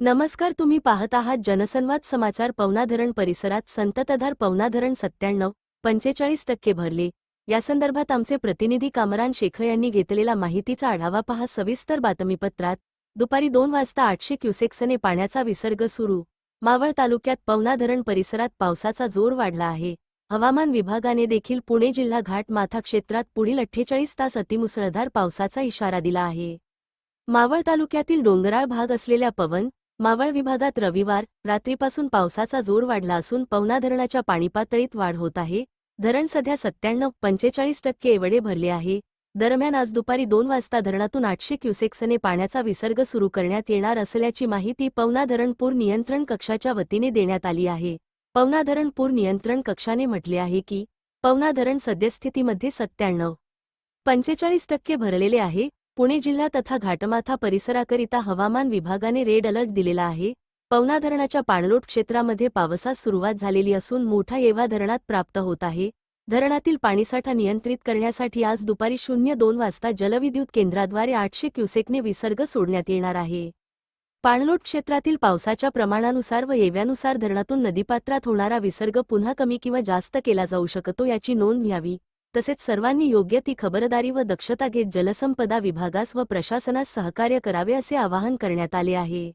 नमस्कार तुम्ही पाहत आहात जनसंवाद समाचार पवना धरण परिसरात संततधार पवना धरण सत्त्याण्णव पंचेचाळीस टक्के भरले. यासंदर्भात आमचे प्रतिनिधी कामरान शेख यांनी घेतलेला माहितीचा आढावा पहा. सविस्तर बातमीपत्रात दुपारी दोन वाजता आठशे क्युसेक्सने पाण्याचा विसर्ग सुरू. मावळ तालुक्यात पवना धरण परिसरात पावसाचा जोर वाढला आहे. हवामान विभागाने देखील पुणे जिल्हा घाट माथा क्षेत्रात पुढील अठ्ठेचाळीस तास अतिमुसळधार पावसाचा इशारा दिला आहे. मावळ तालुक्यातील डोंगराळ भाग असलेल्या पवन मावळ विभागात रविवार रात्रीपासून पावसाचा जोर वाढला असून पवना धरणाच्या पाणीपातळीत वाढ होत आहे. धरण सध्या सत्त्याण्णव पंचेचाळीस टक्के एवढे भरले आहे. दरम्यान आज दुपारी दोन वाजता धरणातून आठशे क्युसेक्सने पाण्याचा विसर्ग सुरू करण्यात येणार असल्याची माहिती पवना धरणपूर नियंत्रण कक्षाच्या वतीने देण्यात आली आहे. पवना धरणपूर नियंत्रण कक्षाने म्हटले आहे की पवना धरण सद्यस्थितीमध्ये सत्त्याण्णव पंचेचाळीस टक्के भरलेले आहे. पुणे जिल्हा तथा घाटमाथा परिसराकरिता हवामान विभागाने रेड अलर्ट दिलेला आहे. पवना धरणाच्या पाणलोट क्षेत्रामध्ये पावसास सुरुवात झालेली असून मोठा येवा धरणात प्राप्त होत आहे. धरणातील पाणीसाठा नियंत्रित करण्यासाठी आज दुपारी शून्य दोन वाजता जलविद्युत केंद्राद्वारे आठशे क्युसेकने विसर्ग सोडण्यात येणार आहे. पाणलोट क्षेत्रातील पावसाच्या प्रमाणानुसार व येव्यानुसार धरणातून नदीपात्रात होणारा विसर्ग पुन्हा कमी किंवा जास्त केला जाऊ शकतो याची नोंद घ्यावी. तसेच सर्वांनी योग्य ती खबरदारी व दक्षता घेत जलसंपदा विभागास व प्रशासनास सहकार्य करावे असे आवाहन करण्यात आले आहे.